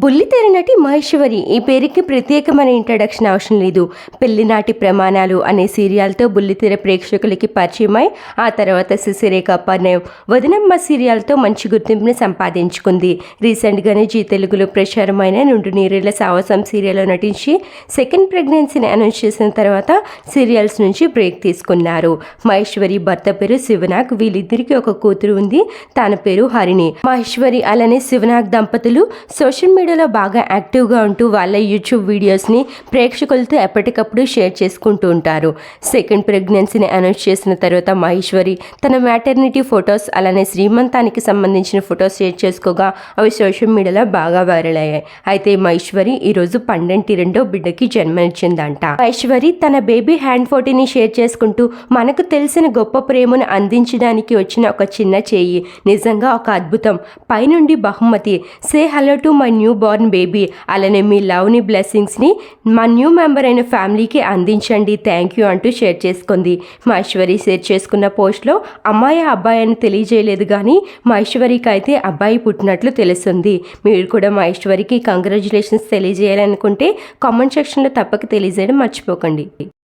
బుల్లితెర నటి మహేశ్వరి ఈ పేరుకి ప్రత్యేకమైన ఇంట్రడక్షన్ అవసరం లేదు. పెళ్ళినాటి ప్రమాణాలు అనే సీరియల్తో బుల్లితెర ప్రేక్షకులకి పరిచయమై ఆ తర్వాత శిశిరేఖ పర్ణయం వదినమ్మ సీరియల్తో మంచి గుర్తింపును సంపాదించుకుంది. రీసెంట్గానే జీ తెలుగులో ప్రచారమైన నుండు నీరేళ్ళ సాహసం సీరియల్లో నటించి సెకండ్ ప్రెగ్నెన్సీని అనౌన్స్ చేసిన తర్వాత సీరియల్స్ నుంచి బ్రేక్ తీసుకున్నారు. మహేశ్వరి భర్త పేరు శివనాగ్ వీళ్ళిద్దరికీ ఒక కూతురు ఉంది. తన పేరు హరిణి. మహేశ్వరి అలానే శివనాగ్ దంపతులు సోషల్ మీడియా మీడియాలో బాగా యాక్టివ్గా ఉంటూ వాళ్ళ యూట్యూబ్ వీడియోస్ని ప్రేక్షకులతో ఎప్పటికప్పుడు షేర్ చేసుకుంటూ ఉంటారు. సెకండ్ ప్రెగ్నెన్సీని అనౌన్స్ చేసిన తర్వాత మహేశ్వరి తన మ్యాటర్నిటీ ఫొటోస్ అలానే శ్రీమంతానికి సంబంధించిన ఫొటోస్ షేర్ చేసుకోగా అవి సోషల్ మీడియాలో బాగా వైరల్ అయ్యాయి. అయితే మహేశ్వరి ఈరోజు పండంటి రెండో బిడ్డకి జన్మనిచ్చిందంట. మహేశ్వరి తన బేబీ హ్యాండ్ ఫోటోని షేర్ చేసుకుంటూ మనకు తెలిసిన గొప్ప ప్రేమను అందించడానికి వచ్చిన ఒక చిన్న చేయి. నిజంగా ఒక అద్భుతం. పైనుండి బహుమతి. Say hello to my newborn baby అలానే మీ లవ్ని బ్లెస్సింగ్స్ని మా న్యూ మెంబర్ అయిన ఫ్యామిలీకి అందించండి. థ్యాంక్ యూ అంటూ షేర్ చేసుకుంది. మహేశ్వరి షేర్ చేసుకున్న పోస్ట్లో అమ్మాయి అబ్బాయి అని తెలియజేయలేదు కానీ మహేశ్వరికి అయితే అబ్బాయి పుట్టినట్లు తెలుస్తుంది మీరు కూడా మహేశ్వరికి కంగ్రాచులేషన్స్ తెలియజేయాలనుకుంటే కామెంట్ సెక్షన్లో తప్పక తెలియజేయడం మర్చిపోకండి.